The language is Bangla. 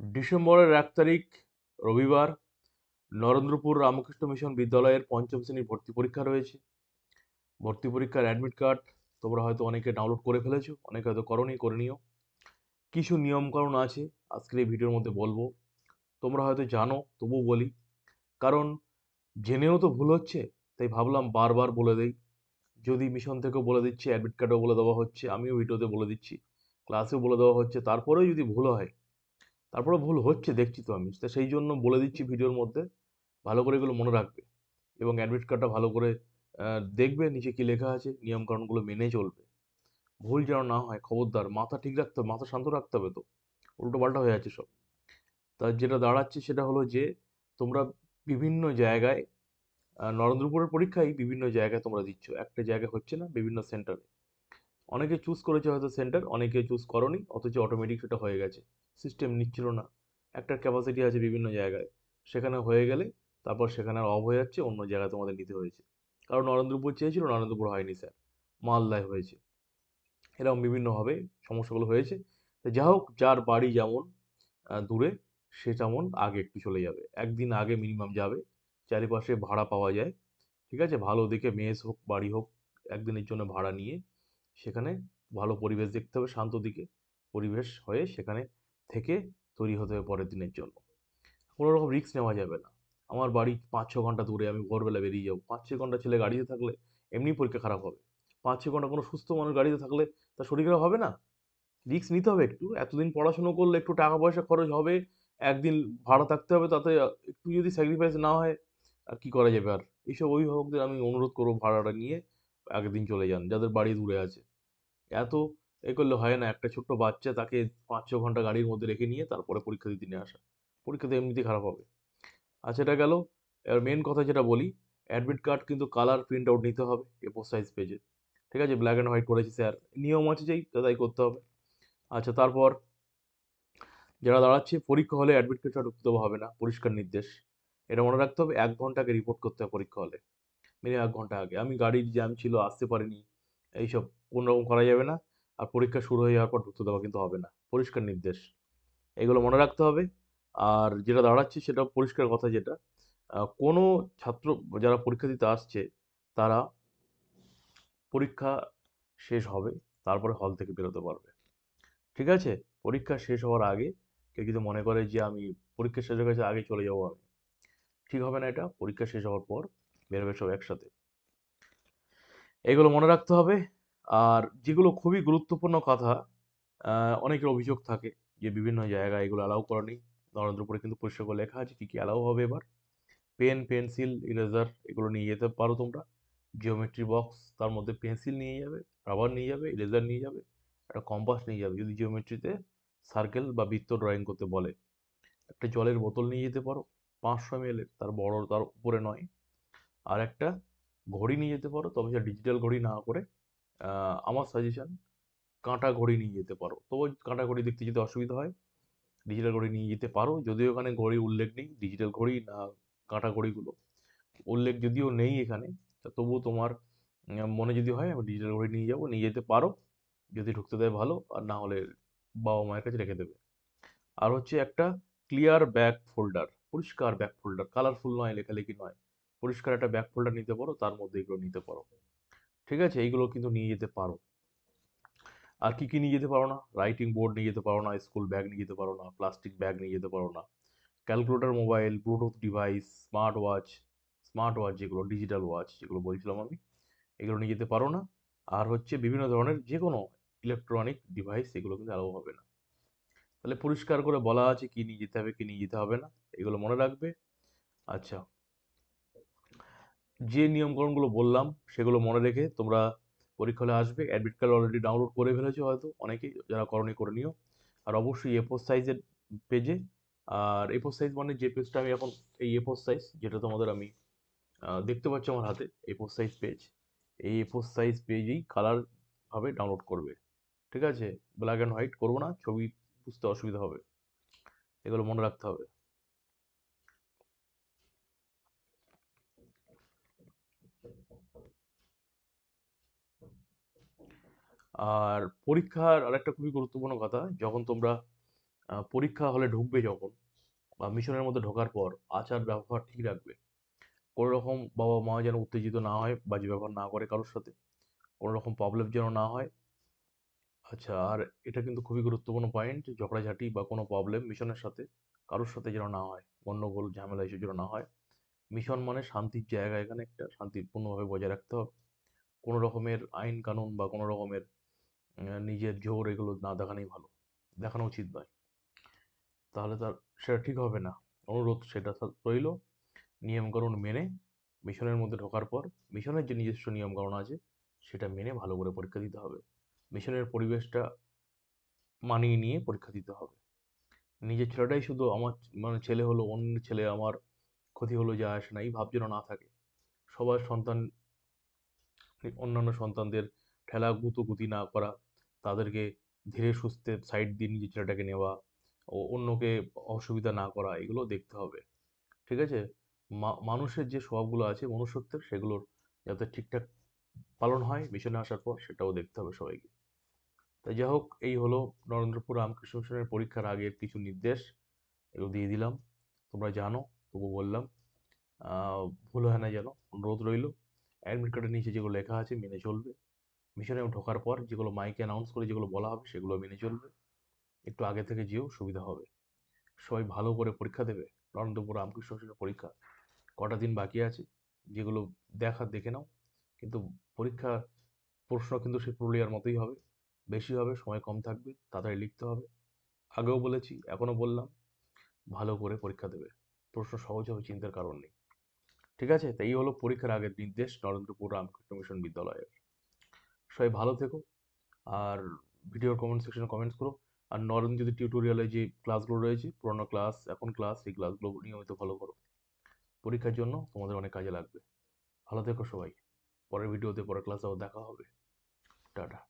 ডিসেম্বরের এক তারিখ, রবিবার, নরেন্দ্রপুর রামকৃষ্ণ মিশন বিদ্যালয়ের পঞ্চম শ্রেণির ভর্তি পরীক্ষা রয়েছে। ভর্তি পরীক্ষার অ্যাডমিট কার্ড তোমরা হয়তো অনেকে ডাউনলোড করে ফেলেছো, অনেকে হয়তো করনি, করে নিও। কিছু নিয়মকানুন আছে, আজকের এই ভিডিওর মধ্যে বলব। তোমরা হয়তো জানো, তবুও বলি। কারণ জেনেও তো ভুল হচ্ছে, তাই ভাবলাম বারবার বলে দেই। যদি মিশন থেকেও বলে দিচ্ছে অ্যাডমিট কার্ডেও বলে দেওয়া হচ্ছে, আমিও ভিডিওতে বলে দিচ্ছি ক্লাসেও বলে দেওয়া হচ্ছে, তারপরেও যদি ভুল হয় তারপরে ভুল হচ্ছে দেখছি তো আমি। তা সেই জন্য বলে দিচ্ছি ভিডিওর মধ্যে, ভালো করে এগুলো মনে রাখবে এবং অ্যাডমিট কার্ডটা ভালো করে দেখবে, নিচে কি লেখা আছে, নিয়মকানুনগুলো মেনে চলবে। ভুল যেন না হয়, খবরদার, মাথা ঠিক রাখতে হবে, মাথা শান্ত রাখতে হবে তো উল্টো পাল্টা হয়ে যাচ্ছে সব। তা যেটা দাঁড়াচ্ছে সেটা হলো যে, তোমরা বিভিন্ন জায়গায় নরেন্দ্রপুরের পরীক্ষায় বিভিন্ন জায়গায় তোমরা দিচ্ছ। একটা জায়গায় হচ্ছে না, বিভিন্ন সেন্টারে অনেকে চুজ করেছে হয়তো সেন্টার অনেকে চুজ করনি, অথচ অটোমেটিক সেটা হয়ে গেছে। সিস্টেম নিচ্ছিল না। একটা ক্যাপাসিটি আছে বিভিন্ন জায়গায়। সেখানে হয়ে গেলে তারপর সেখানে আর অফ হয়ে যাচ্ছে, অন্য জায়গায় তোমাদের নিতে হয়েছে। কারণ নরেন্দ্রপুর চেয়েছিল, নরেন্দ্রপুর হয়নি স্যার মালদায় হয়েছে। এরকম বিভিন্নভাবে সমস্যাগুলো হয়েছে। যা হোক, যার বাড়ি যেমন দূরে, সে তেমন আগে একটু চলে যাবে। একদিন আগে মিনিমাম যাবে। চারিপাশে ভাড়া পাওয়া যায়। ঠিক আছে? ভালো দেখে মেস হোক, বাড়ি হোক, একদিনের জন্য ভাড়া নিয়ে সেখানে ভালো পরিবেশ দেখতে হবে, শান্ত দিকে পরিবেশ হয়ে সেখানে থেকে তৈরি হতে হবে পরের দিনের জন্য। কোনো রকম রিস্ক নেওয়া যাবে না। আমার বাড়ি পাঁচ ছ ঘণ্টা দূরে, আমি ভোরবেলা বেরিয়ে যাব। পাঁচ ছ ঘণ্টা ছেলে গাড়িতে থাকলে এমনি পরীক্ষা খারাপ হবে। পাঁচ ছ ঘণ্টা কোনো সুস্থ মানুষ গাড়িতে থাকলে তার শরীর খারাপ হবে না? রিস্ক নিতে হবে একটু। এতদিন পড়াশুনো করলে একটু টাকা পয়সা খরচ হবে। একদিন ভাড়া থাকতে হবে, তাতে একটু যদি স্যাক্রিফাইস না হয়, আর কি করা যাবে? আর এইসব অভিভাবকদের আমি অনুরোধ করব ভাড়াটা নিয়ে আগের দিন চলে যান, যাদের বাড়ি দূরে আছে। এত এ করলে হয় না। একটা ছোট্ট বাচ্চা তাকে পাঁচ ছ ঘণ্টা গাড়ির মধ্যে রেখে নিয়ে তারপরে পরীক্ষা দিতে নিয়ে আসা। পরীক্ষা তো এমনিতেই খারাপ হবে। আচ্ছা এটা গেল, এবার মেন কথা যেটা বলি অ্যাডমিট কার্ড কিন্তু কালার প্রিন্ট আউট নিতে হবে এপো সাইজ পেজে ঠিক আছে? ব্ল্যাক অ্যান্ড হোয়াইট করেছি স্যার নিয়ম আছে যেই, তাই করতে হবে। আচ্ছা তারপর যারা দাঁড়াচ্ছে, পরীক্ষা হলে অ্যাডমিট কার্ডটা ঢুকতে দেওয়া হবে না। পরিষ্কার নির্দেশ। এটা মনে রাখতে হবে, এক ঘণ্টা আগে রিপোর্ট করতে হবে পরীক্ষা হলে। মিনিমাম এক ঘণ্টা আগে। আমি গাড়ির জ্যাম ছিল, আসতে পারিনি, এইসব। কোনো রকম করা যাবে না আর পরীক্ষা শুরু হয়ে যাওয়ার পর ঢুকতে দেওয়া কিন্তু হবে না। পরিষ্কার নির্দেশ। এগুলো মনে রাখতে হবে। আর যেটা দাঁড়াচ্ছে সেটা পরিষ্কার কথা যেটা কোনো ছাত্র যারা পরীক্ষা দিতে আসছে তারা পরীক্ষা শেষ হবে, তারপরে হল থেকে বেরোতে পারবে। ঠিক আছে? পরীক্ষা শেষ হওয়ার আগে কেউ যদি মনে করে যে আমি পরীক্ষা শেষ হয়ে গেছে আগে চলে যাব আমি, ঠিক হবে না এটা। পরীক্ষা শেষ হওয়ার পর বেরোবে সব একসাথে। এগুলো মনে রাখতে হবে। আর যেগুলো খুবই গুরুত্বপূর্ণ কথা অনেকের অভিযোগ থাকে যে বিভিন্ন জায়গায় এগুলো অ্যালাউ করেনি। নরেন্দ্রপুরে কিন্তু পরিষ্কার করে লেখা আছে কী কী অ্যালাউ হবে এবার? পেন পেন্সিল ইরেজার এগুলো নিয়ে যেতে পারো তোমরা। জিওমেট্রি বক্স তার মধ্যে পেন্সিল নিয়ে যাবে রাবার নিয়ে যাবে ইরেজার নিয়ে যাবে, একটা কম্পাস নিয়ে যাবে। যদি জিওমেট্রিতে সার্কেল বা বৃত্ত ড্রয়িং করতে বলে, একটা জলের বোতল নিয়ে যেতে পারো, পাঁচশো এম তার বড়, তার উপরে নয়। আর একটা ঘড়ি নিয়ে যেতে পারো, তবে সেটা ডিজিটাল ঘড়ি না করে আমার সাজেশন কাঁটা ঘড়ি নিয়ে যেতে পারো। তবু কাঁটা ঘড়ি দেখতে যদি অসুবিধা হয় ডিজিটাল ঘড়ি নিয়ে যেতে পারো। যদিও এখানে ঘড়ি উল্লেখ নেই ডিজিটাল ঘড়ি না কাঁটা ঘড়িগুলো। উল্লেখ যদিও নেই এখানে, তা তবুও তোমার মনে যদি হয়, আমি ডিজিটাল ঘড়ি নিয়ে যাব, নিয়ে যেতে পারো। যদি ঢুকতে দেয় ভালো, আর না হলে বাবা মায়ের কাছে রেখে দেবে। আর হচ্ছে একটা ক্লিয়ার ব্যাক ফোল্ডার পরিষ্কার ব্যাক ফোল্ডার কালারফুল নয়, লেখালেখি নয়। পরিষ্কার একটা ব্যাক ফোল্ডার নিতে পারো, তার মধ্যে এগুলো নিতে পারো। ঠিক আছে? এইগুলো কিন্তু নিয়ে যেতে পারো। আর কি কি নিয়ে যেতে পারো না? রাইটিং বোর্ড নিয়ে যেতে পারো না স্কুল ব্যাগ নিয়ে যেতে পারো না প্লাস্টিক ব্যাগ নিয়ে যেতে পারো না। Calculator mobile bluetooth device smart watch smart watch যেগুলো ডিজিটাল ওয়াচ যেগুলো বলছিলাম আমি, এগুলো নিয়ে যেতে পারো না। আর হচ্ছে বিভিন্ন ধরনের যে কোনো ইলেকট্রনিক ডিভাইস এগুলো কিন্তু অ্যালাউ হবে না। তাহলে পরিষ্কার করে বলা আছে কি নিয়ে যেতে হবে, কি নিয়ে যেতে হবে না, এগুলো মনে রাখবে। আচ্ছা। যে নিয়মকানুনগুলো বললাম, সেগুলো মনে রেখে তোমরা পরীক্ষা হলে আসবে। অ্যাডমিট কার্ড অলরেডি ডাউনলোড করে ফেলেছো হয়তো অনেকেই, যারা করনি করে নিও। আর অবশ্যই এফোর সাইজের পেজে আর এফোর সাইজ মানে যে পেজটা আমি এখন, এই এফোর সাইজ যেটা তোমাদের আমি দেখতে পাচ্ছি আমার হাতে এফোর সাইজ পেজ এই এফোর সাইজ পেজেই কালার ভাবে ডাউনলোড করবে। ঠিক আছে? ব্ল্যাক অ্যান্ড হোয়াইট করব না, ছবি বুঝতে অসুবিধা হবে। এগুলো মনে রাখতে হবে। আর পরীক্ষার আরেকটা খুবই গুরুত্বপূর্ণ কথা, যখন তোমরা পরীক্ষা হলে ঢুকবে যখন বা মিশনের মধ্যে ঢোকার পর আচার ব্যবহার ঠিক রাখবে। কোনো রকম বাবা মা যেন উত্তেজিত না হয় বাজে ব্যবহার না করে কারোর সাথে কোনো রকম প্রবলেম যেন না হয়। আচ্ছা আর এটা কিন্তু খুবই গুরুত্বপূর্ণ পয়েন্ট ঝগড়াঝাটি বা কোনো প্রবলেম মিশনের সাথে কারোর সাথে যেন না হয় গণ্ডগোল ঝামেলা এসব যেন না হয়। মিশন মানে শান্তির জায়গা এখানে একটা, শান্তিপূর্ণভাবে বজায় রাখতে হবে। কোনো রকমের আইন কানুন বা কোনো রকমের নিজের জোর এগুলো না দেখানোই ভালো। দেখানো উচিত নয়। তাহলে তার, সেটা ঠিক হবে না। অনুরোধ সেটা রইল। নিয়মকানুন মেনে মিশনের মধ্যে ঢোকার পর মিশনের যে নিজস্ব নিয়মকানুন আছে, সেটা মেনে ভালো করে পরীক্ষা দিতে হবে। মিশনের পরিবেশটা মানিয়ে নিয়ে পরীক্ষা দিতে হবে। নিজের ছেলেটাই শুধু আমার মানে ছেলে হলো, অন্য ছেলে আমার ক্ষতি হলো, যা আসে না, এই ভাব যেন না থাকে। সবার সন্তান, অন্যান্য সন্তানদের ঠেলা গুতোগুতি না করা তাদেরকে ধীরে সুস্থে সাইড দিয়ে নিজের ছেলেটাকে নেওয়া ও অন্যকে অসুবিধা না করা, এগুলো দেখতে হবে। ঠিক আছে? মানুষের যে স্বভাবগুলো আছে মনুষ্যত্বের, সেগুলোর যাতে ঠিকঠাক পালন হয়, মিশনে আসার পর সেটাও দেখতে হবে সবাইকে। তাই যাই হোক, এই হলো নরেন্দ্রপুর রামকৃষ্ণ মিশনের পরীক্ষার আগের কিছু নির্দেশ। এগুলো দিয়ে দিলাম। তোমরা জানো, তবু বললাম ভুল হয় না যেন, অনুরোধ রইল। অ্যাডমিট কার্ডের নিচে যেগুলো লেখা আছে, মেনে চলবে। মিশনে ঢোকার পর যেগুলো মাইকে অ্যানাউন্স করে যেগুলো বলা হবে সেগুলো মেনে চলবে। একটু আগে থেকে যেও সুবিধা হবে। সবাই ভালো করে পরীক্ষা দেবে। নরেন্দ্রপুর রামকৃষ্ণ মিশনের পরীক্ষা। কটা দিন বাকি আছে? যেগুলো দেখার দেখে নাও। কিন্তু পরীক্ষা প্রশ্ন কিন্তু সেই পুরুলিয়ার মতোই হবে। বেশি হবে, সময় কম থাকবে, তাড়াতাড়ি লিখতে হবে। আগেও বলেছি, এখনও বললাম, ভালো করে পরীক্ষা দেবে। প্রশ্ন সহজ হবে, চিন্তার কারণ নেই। ঠিক আছে? তাই হলো পরীক্ষার আগের নির্দেশ নরেন্দ্রপুর রামকৃষ্ণ মিশন বিদ্যালয়ের। সবাই ভালো থেকো। আর ভিডিওর কমেন্ট সেকশনে কমেন্টস করো। আর নরেন যদি টিউটোরিয়ালে যে ক্লাসগুলো রয়েছে, পুরোনো ক্লাস এখন ক্লাস এই ক্লাসগুলো নিয়মিত ফলো করো। পরীক্ষার জন্য তোমাদের অনেক কাজে লাগবে। ভালো থেকো সবাই। পরের ভিডিওতে পরের ক্লাসে দেখা হবে। টাটা।